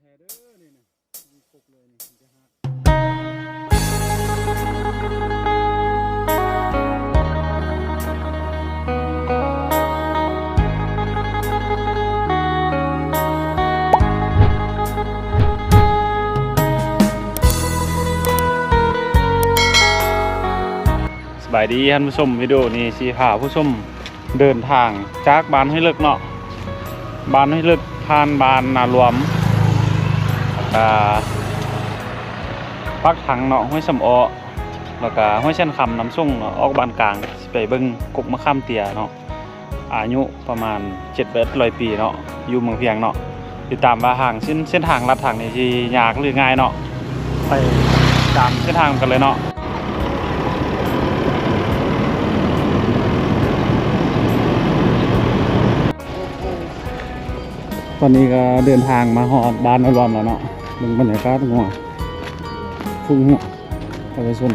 แฮเด้อนี่นะมีปกเลยนี่จะหักสบายดีท่านผู้ชมวิดีโอนี้สีพาผู้ชมเดินทางจากบ้านให้เลิกเนาะบ้านให้เลิกผ่านบ้านนารวม ปักถังเนาะห้วยสำออแล้วก็ห้วยเช่นคำน้ำส่งออกบานกลางไปเบิ่งกกมะข้ามเตียเนาะอายุประมาณ7 8 0 0ปีเนาะอยู่เมืองเพียงเนาะติดตามว่าทางเส้นเส้นทางลัดทางนี้สิยากหรือง่ายเนาะไปตามเส้นทางกันเลยเนาะตอนนี้ก็เดินทางมาหอดบ้านอารวมแล้วเนาะ มึงบรรยากาศหัวฟุ้งหัวไปไปส่วน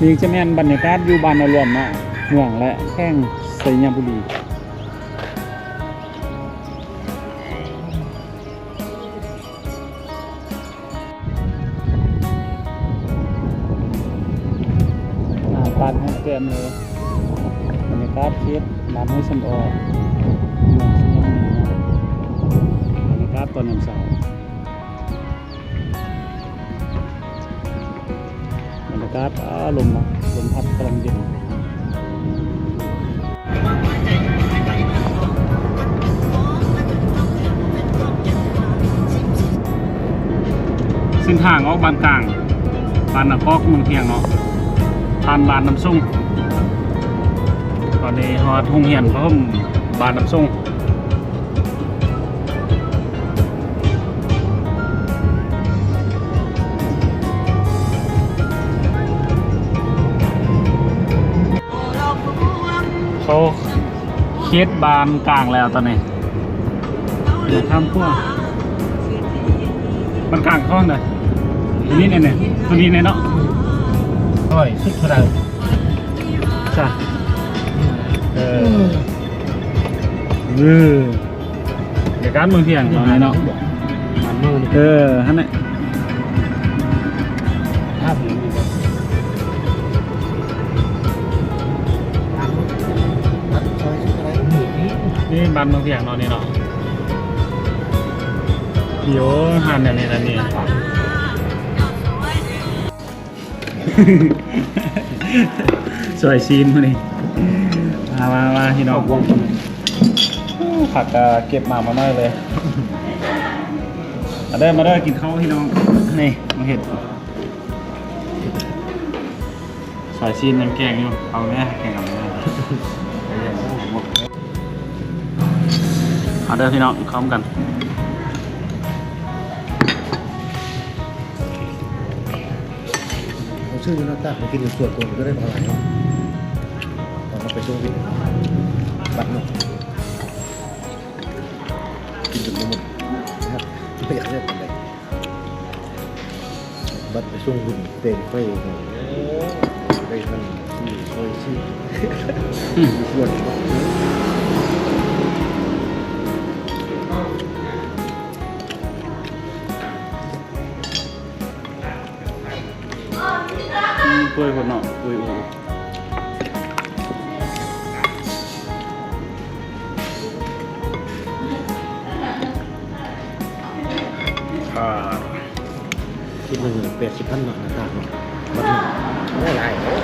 นี่จะแม่นบรรยากาศอยู่บ้านอารวมนาะเมืองและแข้งไสยบุรีหน้าบ้านให้เต็มเลย กาศเชียบ้านห้วยสำออยเมืองสยบุรีเนะบรรยากาศตอนน้ำสาบรรยากาศอ่าลมเนาะลมพัดกำลังเย็นเส้นทางออกบานกลางบานนกอกเมืองเพียงเนาะผ่านบานน้ำซุ่ง ตอนนี้ฮอดทุ่งเหียนเพิ่มบานน้ำซุ่งเขาเคสบานกลางแล้วตอนนี้เดี๋ยวข้ามขั้วมันกลางข้อนเลยตัวนี้เนี่ยเนี่ยตัวนี้เนี่ยเนาะอร่อยสุดเท่าไหร่จ้ะ เออเออเดี๋ยวการเมืองเพียงตอนนี้เนาะมันนู่นเออฮันเนี่ยถ้าผมมีแบบรัดซอยสุดอะไรหมู่นี้นี่บ้านเมืองเพียงเนาะนี่เนาะเดี๋ยวหันเนี่ยนี่นะนี่สวยซีนมานี่ มามามาพี่น้องผักก็เก็บมามาหน่อยเลยมาเด้อมาเด้อกินข้าวพี่น้องนี่มาเห็ดสายซีนยังแกงอยู่เอาแม่แกงกับแม่เอาเด้อพี่น้องเข้ากันเขาชื่อหน้าตาผมกินอยู่ส่วนตัวมันก็ได้พอหลาย เนาไปช่วงวินบัตรเนาะกินจนไม่หมดนะครับไม่อยากได้อะไรบัตรไปช่วงวินเต็มไปเลยไปมันชื่อซอยชื่ออืมส่วนเนาะกล้วยคนเนาะกล้ยอูอ่ คิดหนึ่งแปดสิบพันหน่อยนะครัเนาบัตรเนาะโอ้หลายโอ้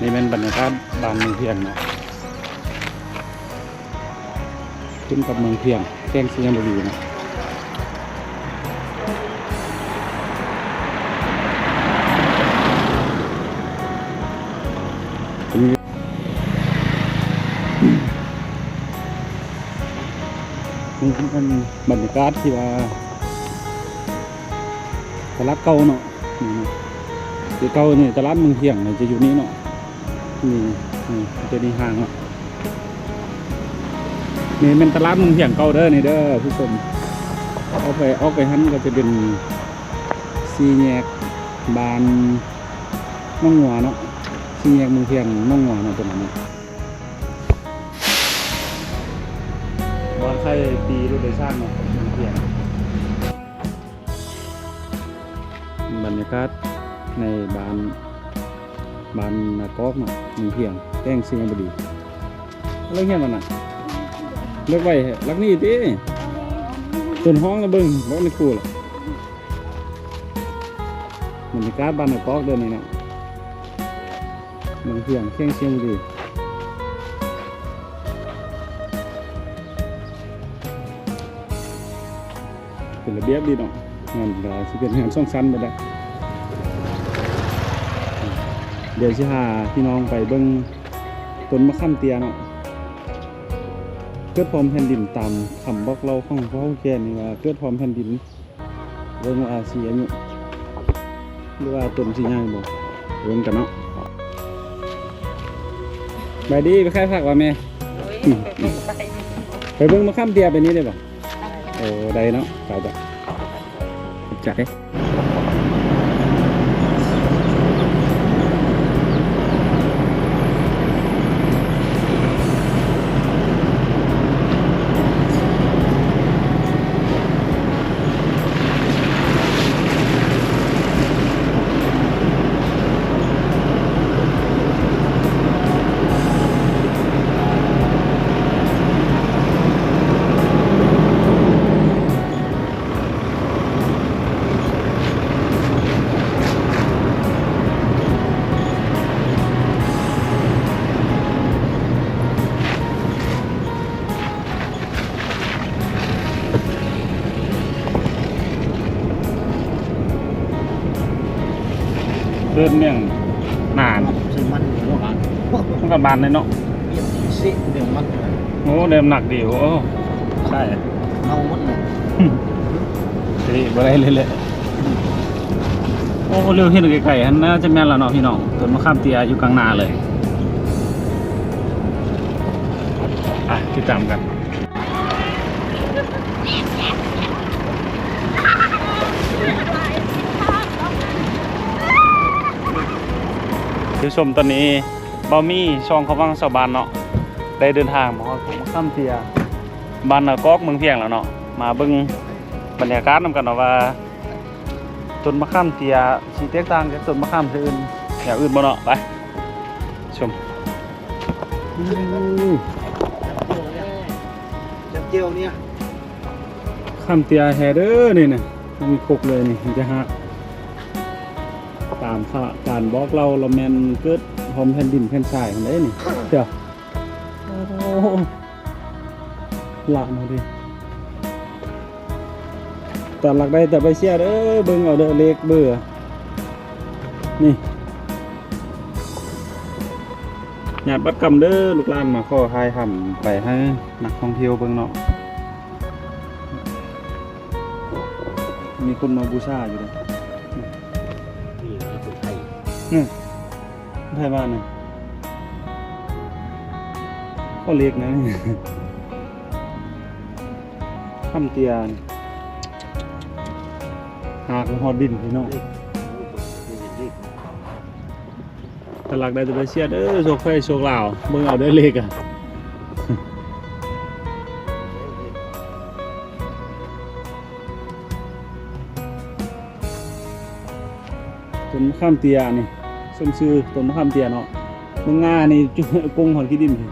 นี่เป็นบรรยากาศบานเมืองเพียงเนาะขึ้นกับเมืองเพียงแกล้งสิงบุรีนะ นี่เป็นบรรยากาศที่ว่าตลาดเก่าเนาะนี่เนาะที่เก่านี่ตลาดเมืองเพียงเนี่ยจะอยู่นี่เนาะนี่นี่จะมีห้างอะนี่เป็นตลาดเมืองเพียงเก่าเด้อนี่เด้อผู้ชมเอาไปเอาไปหันก็จะเป็นซีแยกบานน้องหัวเนาะซีแยกเมืองเพียงน้องหัวเนาะตัวนั้น เนาะบอลใครปีรถโดยสารเนาะเมืองเพียงบรรยากาศในบ้านบ้านนากอกเนาะเมืองเพียงแจ้งเสียงบดีเรื่องเงี้ยมันน่ะเลือกไว้ลักนี่ติต้นห้องนะเบิ้งบ่ในครูล่ะบรรยากาศบ้านนากอกเดินนี่เนาะเมืองเพียงเคียงเชียงบุรี เป็นระเบียบดีเนาะงานก็สิเป็นงานส่องสั้นไปได้เดี๋ยวสิพาพี่น้องไปเบิ้งต้นมะขามเตียเนาะเกิดพร้อมแผ่นดินตามคำบอกเราของพ่อแก่นี่ว่าเกิดพร้อมแผ่นดินเรื่องว่าอาเซียนอยู่หรือว่าต้นสีย่างบ่เรื่องกันเนาะไปดีไปค่ายผักว่าแม่โอ้ยไปไปไปเบิ่งมะขามเตียไปนี้ได้บ่โอ้ได้เนาะไปจ้ะ จัด เด้เดินเมี่ยงนานซื้อมันเดี๋ยวอะมันกับบานเลยเนาะเยี่ยมสิเดี๋ยวมันโอ้เดิมหนักดีโอ้ใช่เน่าหมดเลยดีบ่ได้เลยเลยโอ้เร็วเห็นไกลๆฮันน่าจะแม่นแล้วเนาะพี่น้องต้นมะขามเตียอยู่กลางนาเลย อะติดตามกัน ผู้ชมตอนนี้บอมี่ช่องเขาวังสาวบานเนาะได้เดินทางมาฮอดมาข้ามเตียบ้านนากอกเมืองเพียงแล้วเนาะมาเบิ่งบรรยากาศนำกันเนาะว่าต้นมะขามเตียสีแตกต่างจากต้นมะขามที่อื่นอย่างอื่นบ่เนาะไปชมอู้จับเจียวเนี่ยข้ามเตียแฮเดอร์นี่นะมันมีครบเลยนี่มันจะฮะ ตามข่าการบอกเราเราแมนเกิดพร้อมแผ่นดินแผ่นทรายกันได้นี่เดี๋ยวหละมาดิตัดหลักได้แต่ไปเชียร์เด้อเบิ่งเอาเด้อเลขเบื่อนี่หยาดบัดกำเด้อลูกหลานมาขอทายทำไปให้นักท่องเที่ยวเบิ่งเนาะมีคนมาบูชาอยู่เลย ไทยบ้านน่ะก็เล็กนะนี่คำเตียนหากหอดดินพี่น้องตลักได้จะไปเชียร์เด้อโชคไฟโชคลาวเบิ่งเอาได้เลขอะต้นมะขามเตียนี่ สมซื้อต้นมะขามเตียเนาะมึงงงานี่จุกงหอนขี้ดินพี่